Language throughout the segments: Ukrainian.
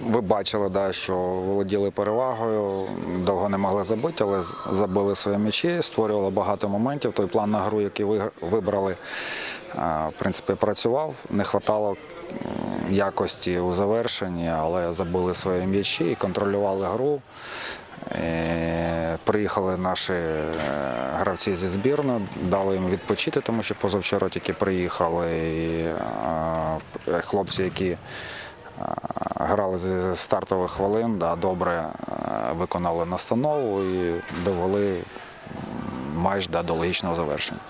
ви бачили, да, що володіли перевагою, довго не могли забити, але забили свої м'ячі, створювали багато моментів. Той план на гру, який ви вибрали, е, в принципі, працював. Не вистачало якості у завершенні, але забили свої м'ячі і контролювали гру. Е, Приїхали наші е, гравці зі збірної, дали їм відпочити, тому що позавчора тільки приїхали і е, хлопці, які з стартових хвилин, да, добре е, виконали настанову і довели м, майже да, до логічного завершення.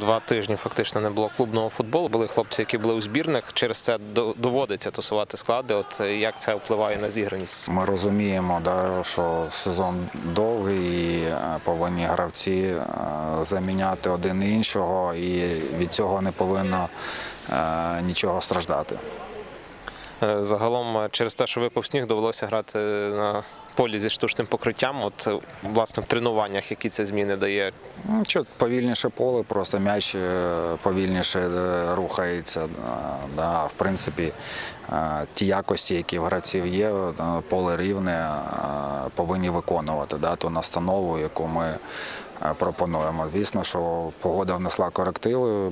Два тижні фактично не було клубного футболу. Були хлопці, які були у збірних. Через це доводиться тусувати склади. От е, як це впливає на зіграність? Ми розуміємо, да, що сезон довгий і е, повинні гравці заміняти один іншого, і від цього не повинно нічого страждати. Е, Загалом, е, через те, що випав сніг, довелося грати на полі зі штучним покриттям. От е, власне в тренуваннях, які це зміни дає. Ну, повільніше поле, просто м'яч е, повільніше е, рухається. е, Да, в принципі, е, ті якості, які в гравців є, е, поле рівне, е, повинні виконувати да, ту настанову, яку ми е, пропонуємо. Звісно, що погода внесла корективи.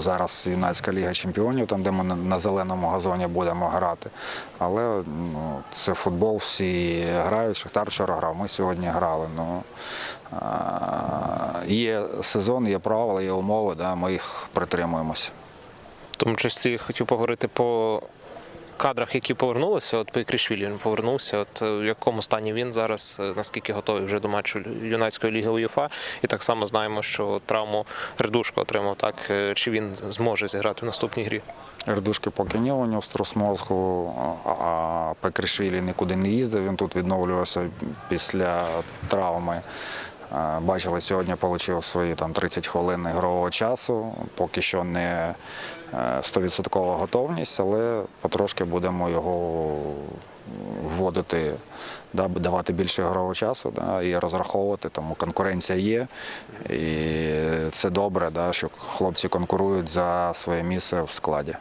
Зараз юнацька ліга чемпіонів, там де ми на- зеленому газоні будемо грати. Але ну, це футбол, всі грають. Шахтар вчора грав, ми сьогодні грали. Ну, є сезон, є правила, є умови, да, ми їх притримуємося. В тому числі хотів поговорити по кадрах, які повернулися. От по він повернувся. От е, в якому стані він зараз, е, наскільки готовий вже до матчу юнацької ліги УЄФА. І так само знаємо, що травму Гридушко отримав. Так е, чи він зможе зіграти в наступній грі? Ердушки поки ні, у нього струс мозку, а Пекришвілі нікуди не їздив. Він тут відновлювався після травми. Бачили, сьогодні отримав свої там 30 хвилин ігрового часу. Поки що не е, 100% готовність, але потрошки будемо його вводити, да, давати більше ігрового часу да, і розраховувати. Тому конкуренція є. І це добре, да, що хлопці конкурують за своє місце в складі.